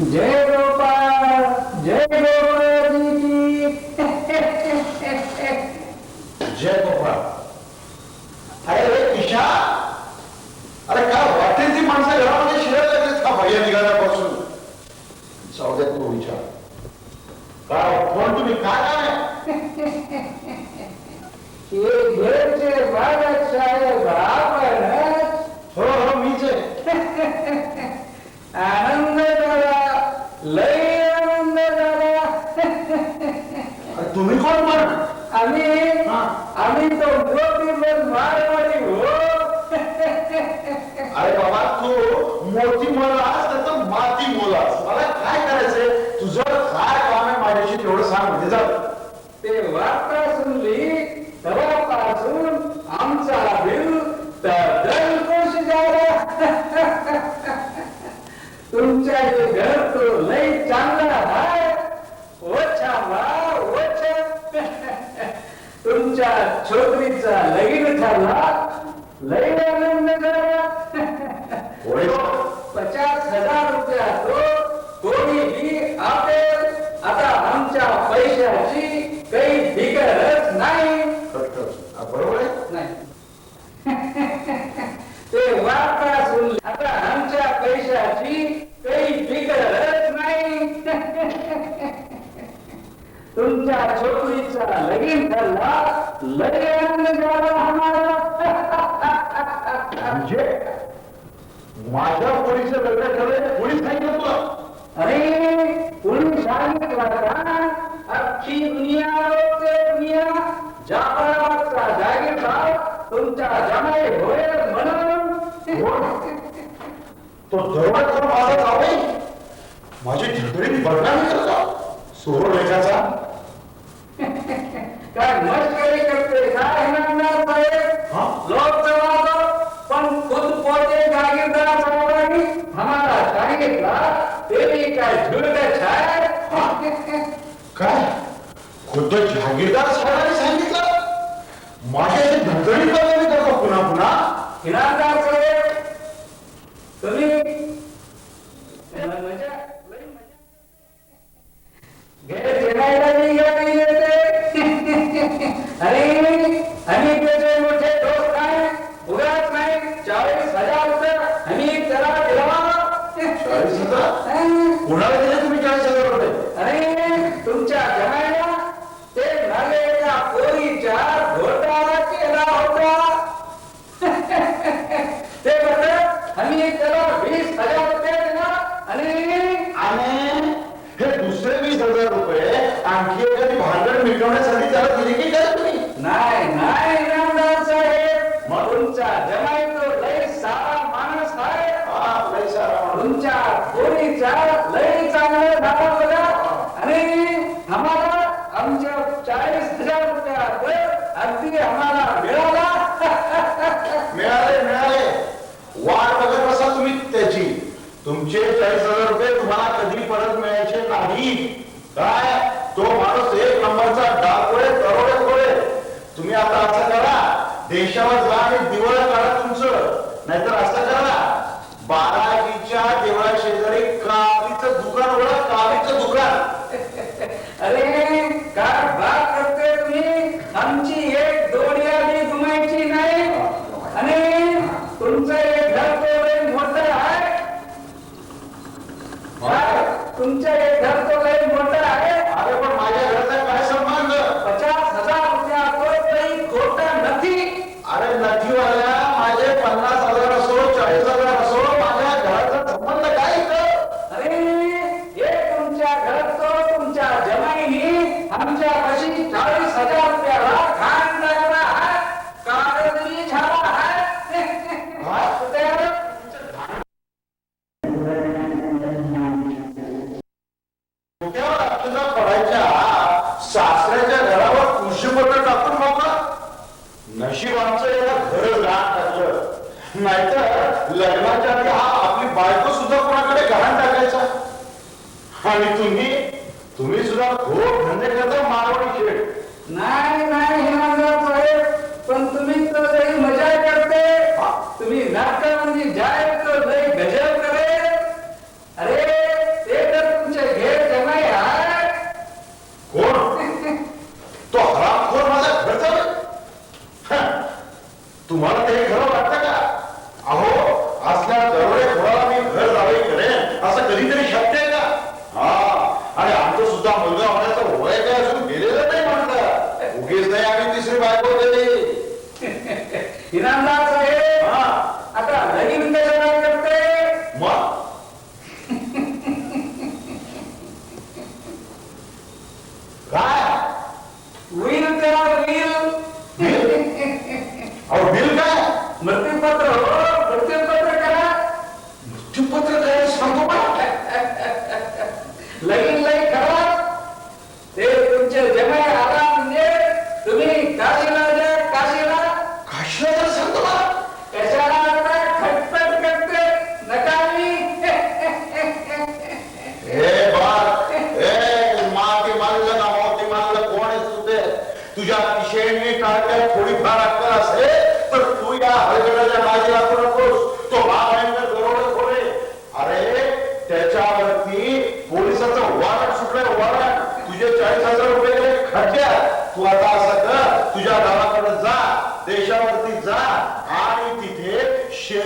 जय गोपाळ जय गोपाळजी जय गोपाळ. अरे रे किशा अरे काय वाटेल ती माणसं घरामध्ये शिरायला लागलीत का? भैया निघाल्यापासून. जाऊ द्या तू विचार काय कोण तुम्ही? काय काय हे घरचे बालक साहेब आपण हो हो मीच आहे आनंद झाला लय आनंद झाला आम्ही हा. आम्ही तो ज्योतिर्मय मारवाडी हो. अरे बाबा तू मोठी मोलास तर तू माती मोलास मला काय करायचंय? तुझं काय काम आहे माझ्याशी तेवढं सांग म्हणजे जाऊ ते तेव्हापासून आमचा बिल झाला तुमच्या हे घर तो लय चांगला आहे ओछा वा ओछा तुमच्या छोकरीचा लगीन झाला. लय आनंद हो. पचास हजार रुपया तो कोणी बी आपेल आता आमच्या पैशाची काही फिकरच नाही. बरोबर नाही. ते वार्ता सुनली आता आमच्या पैशाची काही फिकरच नाही. तुमच्या छोकरीचा लगीन ठरला म्हणजे माझ्या पोरीचं लग्न ठरलंय कोणी सांगितलं तुला. अरे कोणी सांगितलं का? अख्खी दुनिया दुनिया जाफराबादचा जागीरदार तुमच्या जमाई होईल म्हणून. तो दरवाज माझा जावई. माझी धडधडी बदनामी करतो. लेखाचा काय मस्करी करते काय म्हणणार साहेब? लोक जमावतो पण खुद पोते जागीरदार साहेबांनी आम्हाला सांगितला ते काय झुरड छाय? काय? खुद्द जहागीरदार साहेबांनी सांगितलं? माझ्याशी धडधडी बदनामी करतो पुन्हा पुन्हा? इनामदार साहेब तुम्ही मजा लई मजा घे जेवायला मी गाडी येते अरे आम्ही त्याचे मोठे दोस्त आहे उगाच नाही चाळीस हजार रुपये आम्ही त्याला दिला चाळीस हजार? कुणाला दिले तुम्ही चाळीस हजार रुपये अरे तुमच्या जमायला ते नाले एका पोरीच्या घोटाळा केला होता ते म्हणत आम्ही त्याला वीस हजार रुपये दिला आणि आणि हे दुसरे वीस हजार रुपये आणखी एखादी भांडण मिटवण्यासाठी त्याला दिले की काय तुम्ही नाही नाही इनामदार साहेब मग तुमचा जमाई तो लय सारा माणूस आहे हा, लय सारा माणूस. तुमच्या पोरीचा लय चांगलं झालं बघा आणि आम्हाला आमच्या चाळीस अगदी आम्हाला मिळाला. मिळाले मिळाले. वाट बघत बसा तुम्ही त्याची. तुमचे चाळीस हजार रुपये तुम्हाला कधी परत मिळायचे नाही. काय? तो माणूस एक नंबरचा डाकोळे दरोडे खोळे तुम्ही आता असं करा. देशावर जा आणि दिवाळ काढा तुमचं. नाहीतर असं करा. बाराजीच्या देवळा शेजारी कावीचं दुकान उघडा कावीचं दुकान. अरे काय? धंदे करतो मारवडी शेठ पण तुम्ही मजा करते. अरे तो हरामखोर तुम्हाला ते खरं वाटतं का? अहो असल्या दरोडे खोराला मी घर जावे करेन. शक्य का? हा. आणि आमचं सुद्धा मुलगा होण्याचा निर्दयावी तिसरी बायको गेली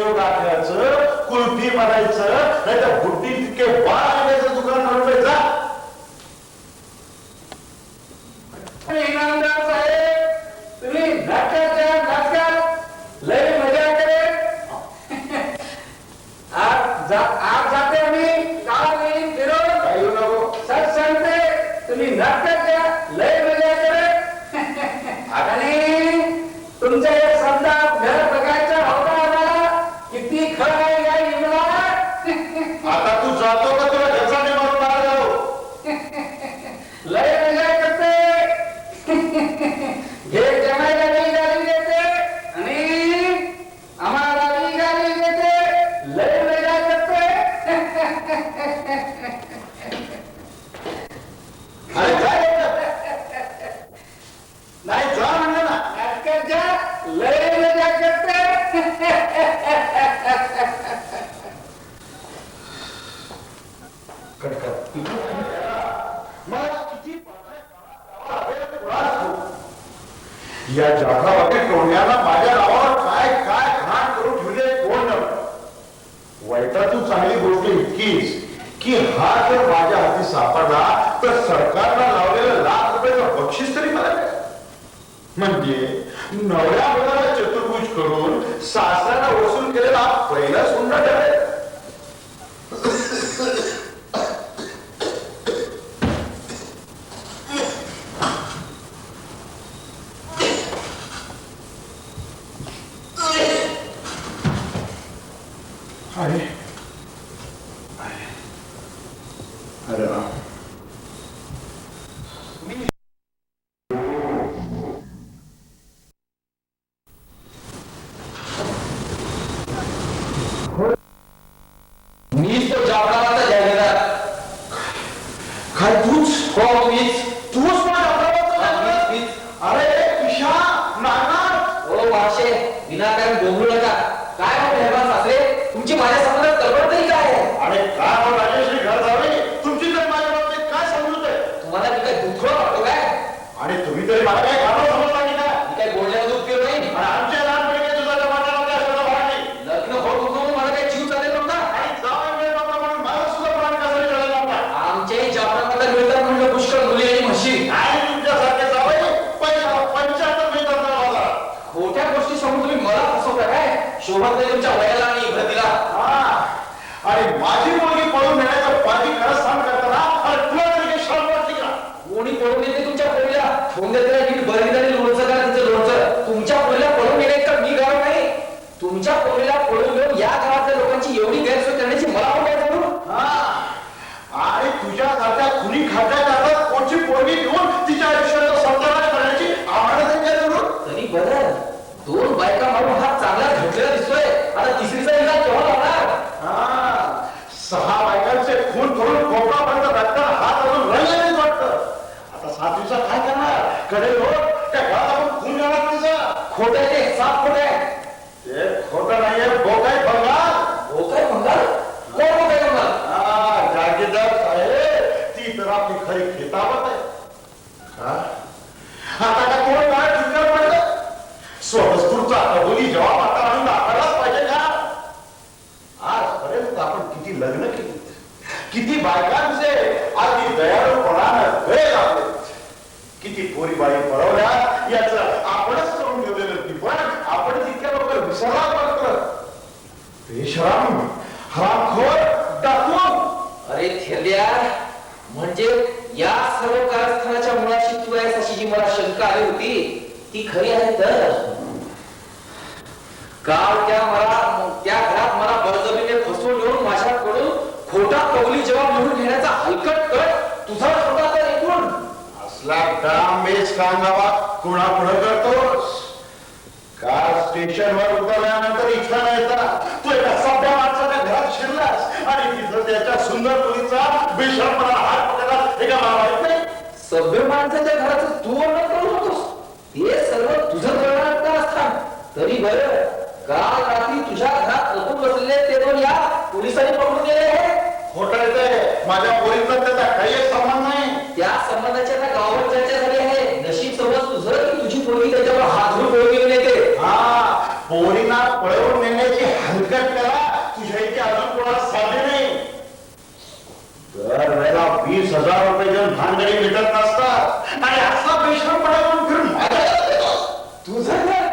शेव गाठ्याचं कुल्फी म्हणायचं नाही तर बुद्धी तितके वाद अरे जा. नाही जा म्हणलं ना. नाटकाच्या लय मजा करते कट कर मला किती या जागावाटी टोण्याला माझ्या नावावर काय काय घाण करून ठेवले कोण? वाईटातून चांगली गोष्ट इतकीच. की हा जर माझ्या हाती सापडला तर सरकारला लावलेलं लाख रुपयाचं बक्षीस तरी मला मिळेल. म्हणजे नवऱ्या मुलाला चतुर्भुज करून सासऱ्याला वसूल केलेला पहिला सुंदर ठरेल अरे अरे अरे राम मीच तो जाफराबादचा जागीरदार काय तूच हो मीच तूच माझ्या अमरावतीचा हा, जागीरदार? मीच, मीच. अरे किशा नाना ओ वाशे विनाकारण बोंबलू नका काय हो मेहरबान सासरे तुमची माझ्या संबंधात तडबड तरी काय आहे अरे काय हो राजेश्री घर जावे तुमची तर माझ्या बाबतीत काय समजूत आहे तुम्हाला मी काय दुखलं वाटतो काय आणि तुम्ही तरी मला काय घालव समजता की काय मी काय बोलण्यामध्ये उपयोग नाही आणि आमच्या लहानपणी काही तुझा जमाना नव्हता अशाला भाग नाही लग्न होत होतं म्हणून मला काय जीव चालेल नव्हता आणि जावई मिळत नव्हता म्हणून मला सुद्धा प्राण कसा मिळाला नव्हता आमच्याही जाफराबादला मिळतात म्हणलं पुष्कळ मुली आणि म्हशी आणि तुमच्यासारखे जावई पैसा पंच्याहत्तर मिळतात ना मला खोट्या गोष्टी सांगून तुम्ही मला फसवता काय नाही तुमच्या वयाला आणि इब्रतीला. आणि माझी मुलगी पळून नेण्याचं पाठी कारस्थान करताना अरे तुला तरी काही शरम वाटते का कोणी पळून येते तुमच्या पोरीला? ठोंगे त्याला नीट बरी झाली लोणचं करा तिचं लोणचं? तुमच्या पोरीला पळून येणे का मी गाव नाही? तुमच्या पोरीला पळून घेऊन या गावातल्या लोकांची एवढी गैरसोय करण्याची मला पण काय हा. आणि तुझ्यासारख्या खुनी खात्या करतात कोणची पोरगी घेऊन तिच्या आयुष्याचा संतानाश करण्याची आम्हाला तरी काय जरूर तरी बरं दोन बायका मारून हा चांगला झटलेला दिसतोय आता तिसरीचा इलाज केव्हा लावणार हा. सहा बायकांचे खून करून कोपरापर्यंत रक्ताना हात अजून रंगलेच वाटतं आता सात दिवसात काय करणार कडे हो. त्या घरात आपण खून जाणार तुझा. खोट आहे ते साफ खोट खोटं नाहीये बोकाय बंगाल शराम हा खोर डाकू अरे थेल्या म्हणजे या सर्व कारस्थानाच्या मुळाशी तू आहेस अशी जी मला शंका आली होती ती खरी आहे तर? काल त्या मला त्या घरात मला बळजबीने फसवून येऊन माझ्याकडून खोटा कबुली जेव्हा म्हणून घेण्याचा हलकट कर तुझा स्वतःचा एकूण? असला डामेज कांगावा करतोस? का स्टेशनवर उतरल्यानंतर इथं नाही येता तू एका सभ्य माणसाच्या घरात शिरलास आणि तिथं त्याच्या सुंदर मुलीचा बेशरपणा हात पकडला हे का मला माहीत नाही? सभ्य माणसाच्या घराचं तू वर्णन करू नकोस हे सर्व तुझं करणार असतात तरी बरं काल रात्री तुझ्या घरात लपून बसलेले ते दोन या पोलिसांनी पकडून गेले आहे खोटं माझ्या पोरीचा त्याचा काही संबंध नाही. त्या संबंधाची आता गावावर चर्चा झाली आहे. नशीब समज तुझं की तुझी पोरगी त्याच्यावर हात धरून पळून गेली येते हा पोरींना पळवून नेण्याची हलकट करा तुझ्या इथे अजून कोणाला साधे नाही. दर वेळेला वीस हजार रुपये जर भानगडी भेटत नसतात आणि असा बेशरमपणा पडत फिरून माझ्या घरात येतोस. तुझं घर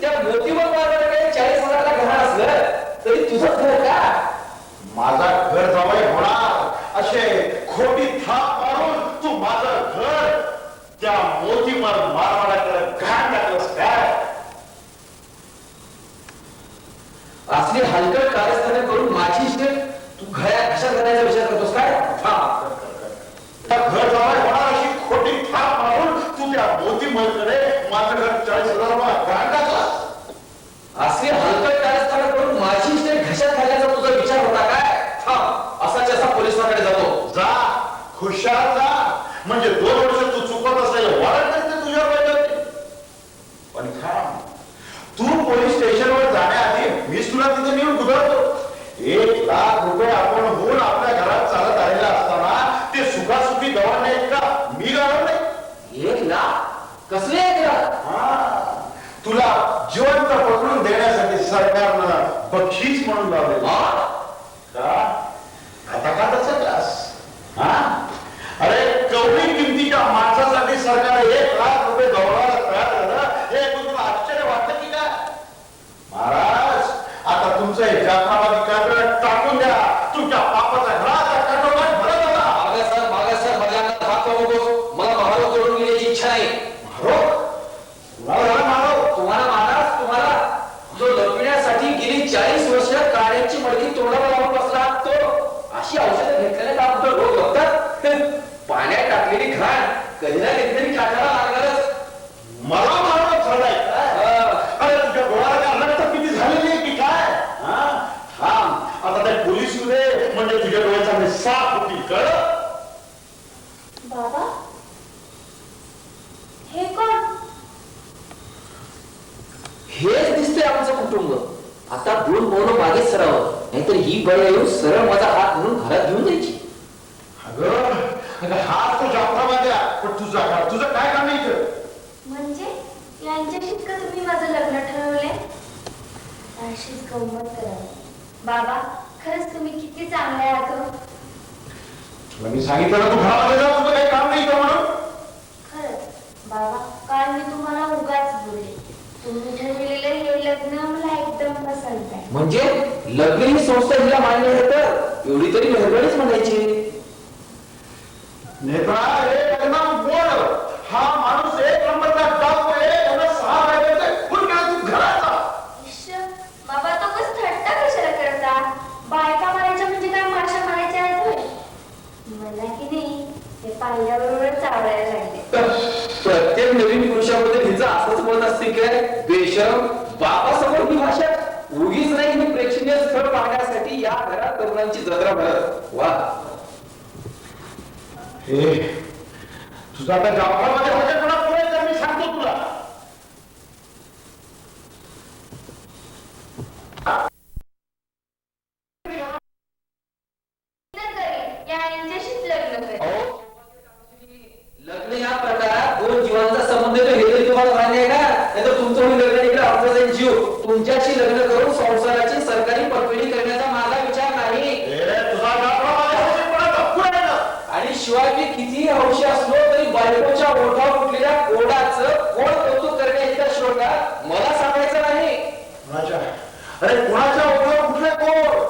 त्या मोतीवर मारणाऱ्या चाळीस हजाराला घर असलं तरी तुझं घर का माझा घर जवळ होणार असे खोटी थाप मारून तू माझं घर त्या मोतीमार मारवाड्याकडे घाण टाकलंस काय असली हलकट कारस्थाने करून माझी इस्टेट तू घरात कशा करायचा विचार करतोस काय थांब. त्या घर जवळ होणार अशी खोटी थाप तू त्या मोतीमारकडे माझं घर चाळीस हजार रुपये घाण टाकला. असे हलकट कारस्थाने करून माझी ते घशात घालायचा तुझा विचार होता काय? थांब असाच असा पोलिसांकडे जातो. जा खुशाल जा. म्हणजे दोन वर्ष तू चुकत असलेले वॉरंट ते तुझ्यावर पाहिजे पण थांब तू पोलीस स्टेशनवर जाण्याआधी मीच तुला तिथे नेऊन गुजरतो एक लाख रुपये आपण होऊन आपल्या घरात चालत आलेला असताना ते सुखासुखी गव्हाणे का मी गव्हाणे एक लाख कसले एक लाख हा तुला जिवंत पकडून देण्यासाठी सरकारनं बक्षीस म्हणून लावले हा? का आता का त्याचा क्लास हा अरे कवडी किमतीच्या माणसासाठी सरकार एक लाख रुपये गौरवाला तयार झालं हे ऐकून तुला आश्चर्य वाटतं की काय महाराज आता तुमचं हे जाफराबादी कार्य टाकून द्या तुमच्या पापाचा घराचा काटोकाट भरत होता मागा सर मागा सर माझ्या अंगात हात लावू नकोस मला महाराज जोडून घेण्याची इच्छा नाही मारो कुणाला झाला मारो तुम्हाला महाराज तुम्हाला जो लपविण्यासाठी गेली चाळीस वर्ष काड्यांची मडकी तोंडाला लावून बसला तो अशी औषधं घेतल्याने का कुठं रोग बघतात पाण्यात टाकलेली घाण कधी ना कधीतरी टाकायला लागणारच मला मारो झालाय काय अं, अरे तुझ्या डोळ्याला काय रक्त किती झालेली आहे की काय हा? थांब आता ते पोलीसमध्ये म्हणजे तुझ्या डोळ्याचा साफ होती कळ बाबा हे कोण हेच कुटुंब आता दोन पावलं मागे सरावं. नाहीतर ही बळ येऊन सरळ माझा हात म्हणून घरात घेऊन जायची. अगं अगं, हा तो जाफराबाद आहे. पण तुझा का तुझं काय काम आहे इथं? म्हणजे? यांच्याशीच का तुम्ही माझं लग्न ठरवले अशीच गंमत करावी बाबा खरंच तुम्ही किती चांगले आहात हो. तुला मी सांगितलं ना तू घरामध्ये जा तुझं काही काम नाही इथं म्हणून. खरंच. बाबा काल मी तुम्हाला उगाच बोलले. तुम्ही ठरविलेलं हे लग्न मला म्हणजे लग्न ही संस्था हिला मान्य आहे तर एवढी तरी गडबडीच म्हणायची. नेत्रा एक एकदम बोल. हा माणूस एक नंबरचा डाकू आहे याला सहा बायकांचे खून केला तू घराचा इश्श, बाबा तो कस थट्टा कशाला करता? बायका मारायच्या म्हणजे काय माशा मारायच्या आहेत होय? मला की नाही हे पाहिल्याबरोबरच आवडायला लागले. प्रत्येक नवीन पुरुषामध्ये हिचं असंच मत असते काय बेशरम बापासमोर ही भाषा उगीच नाही ही प्रेक्षणीय स्थळ पाहण्यासाठी तरुणांची जत्रा भरत वा. हे तुझा आता तर मी सांगतो तुला. लग्न या प्रकारात दोन जीवांचा संबंध आहे, तरी तुम्हाला मान्य आहे का नाही तर तुमचं लग्न इकडे जीव. तुमच्याशी लग्न शिवाजी कितीही हौशी असलो तरी बायकोच्या ओढा उठलेल्या कोडाच कोण कौतुक करणे इतका मला सांगायचं नाही. अरे कोणाच्या ओढा उठल्या कोण